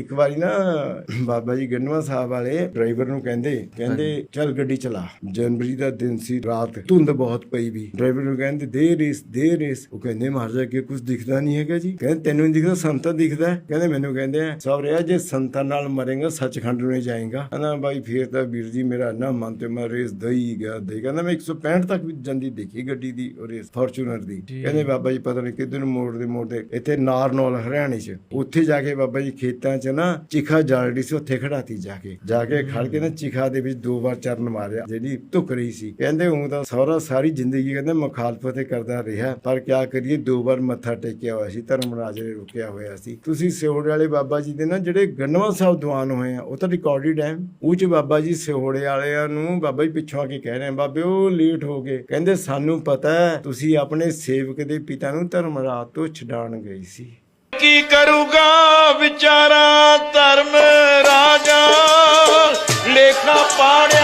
ਇੱਕ ਵਾਰੀ ਨਾ ਬਾਬਾ ਜੀ ਗੰਨਵਾ ਸਾਹਿਬ ਵਾਲੇ ਡਰਾਈਵਰ ਨੂੰ ਕਹਿੰਦੇ ਕਹਿੰਦੇ ਚੱਲ ਗੱਡੀ ਚਲਾ। ਜਨਵਰੀ ਦਾ ਦਿਨ ਸੀ ਰਾਤ ਧੁੰਦ ਬਹੁਤ ਪਈ ਵੀ। ਡਰਾਈਵਰ ਨੂੰ ਕਹਿੰਦੇ ਦੇ ਰੇਸ ਦੇ ਰੇਸ। ਉਹ ਕਹਿੰਦੇ ਮਹਾਰਾਜਾ ਕਿ ਕੁਝ ਦਿਖਦਾ ਨਹੀਂ ਹੈਗਾ ਜੀ। ਕਹਿੰਦੇ ਤੈਨੂੰ ਨਹੀਂ ਦਿਖਦਾ ਸੰਤਾਂ ਦਿਖਦਾ? ਕਹਿੰਦੇ ਮੈਨੂੰ ਕਹਿੰਦੇ ਆ ਸੌਰਿਆ ਜੇ ਸੰਤਾਂ ਨਾਲ ਮਰੇਗਾ ਸੱਚਖੰਡ ਨੂੰ ਜਾਏਗਾ। ਕਹਿੰਦਾ ਬਾਈ ਫੇਰ ਤਾਂ ਵੀਰ ਜੀ ਮੇਰਾ ਨਾ ਮਨ ਤੇ ਮੈਂ ਰੇਸ ਦਈ ਗਿਆ ਦੇ ਕਹਿੰਦਾ ਮੈਂ 165 ਤੱਕ ਵੀ ਜਾਂਦੀ ਦੇਖੀ ਗੱਡੀ ਦੀ ਉਹ ਰੇਸ ਫੋਰਚੂਨਰ ਦੀ। ਕਹਿੰਦੇ ਬਾਬਾ ਜੀ ਪਤਾ ਨਹੀਂ ਕਿੱਧਰ ਨੂੰ ਮੋੜਦੇ ਮੋੜਦੇ। ਇੱਥੇ ਨਾਰਨੌਲ ਹਰਿਆਣੇ 'ਚ। ਉੱਥੇ ਜਾ ਕੇ ਬਾਬਾ ਜੀ ਖੇਤਾਂ 'ਚ ਨਾ ਚਿਖਾ ਜਾਲੜੀ ਸੀ ਉੱਥੇ ਖੜਾਤੀ ਜਾ ਕੇ। ਜਾ ਕੇ ਖੜ ਕੇ ਨਾ ਚਿਖਾ ਦੇ ਵਿੱਚ ਦੋ ਵਾਰ ਚਰਨ ਮਾਰਿਆ ਜਿਹੜੀ ਧੁੱਕ ਰਹੀ ਸੀ। ਕਹਿੰਦੇ ਉਹ ਤਾਂ ਸਹੁਰਾ ਸਾਰੀ ਜ਼ਿੰਦਗੀ ਕਹਿੰਦੇ ਮੁਖਾਲਫਤ ਹੀ ਕਰਦਾ ਰਿਹਾ ਪਰ ਕਿਆ ਕਰੀਏ ਦੋ ਵਾਰ ਮੱਥਾ ਟੇਕਿਆ ਹੋਇਆ ਸੀ ਧਰਮਰਾਜ ਨੇ ਰੁਕਿਆ ਹੋਇਆ ਸੀ। ਤੁਸੀਂ ਸਿਹੋੜੇ ਵਾਲੇ ਬਾਬਾ ਜੀ ਦੇ ਨਾ ਜਿਹੜੇ ਗੰਨਵਾ ਸਾਹਿਬ ਦੀਵਾਨ ਹੋਏ ਆ ਉਹ ਤਾਂ ਰਿਕਾਰਡਡ ਹੈ ਉਹ ਚ ਬਾਬਾ ਜੀ ਸਿਹੋੜੇ ਵਾਲਿਆਂ ਨੂੰ ਬਾਬਾ ਜੀ ਪਿੱਛੋਂ ਆ ਕੇ ਕਹਿ ਰਹੇ ਆ ਬਾਬੇ ਉਹ ਲੇਟ ਹੋ ਗਏ। ਕਹਿੰਦੇ ਸਾਨੂੰ ਪਤਾ ਹੈ ਤੁਸੀਂ ਆਪਣੇ ਸੇਵਕ ਦੇ ਪਿਤਾ ਨੂੰ ਧਰਮਰਾਜ ਤੋਂ ਛਡਾਣ ਗਏ ਸੀ। ਕੀ ਕਰੂਗਾ ਧਰਮ பாட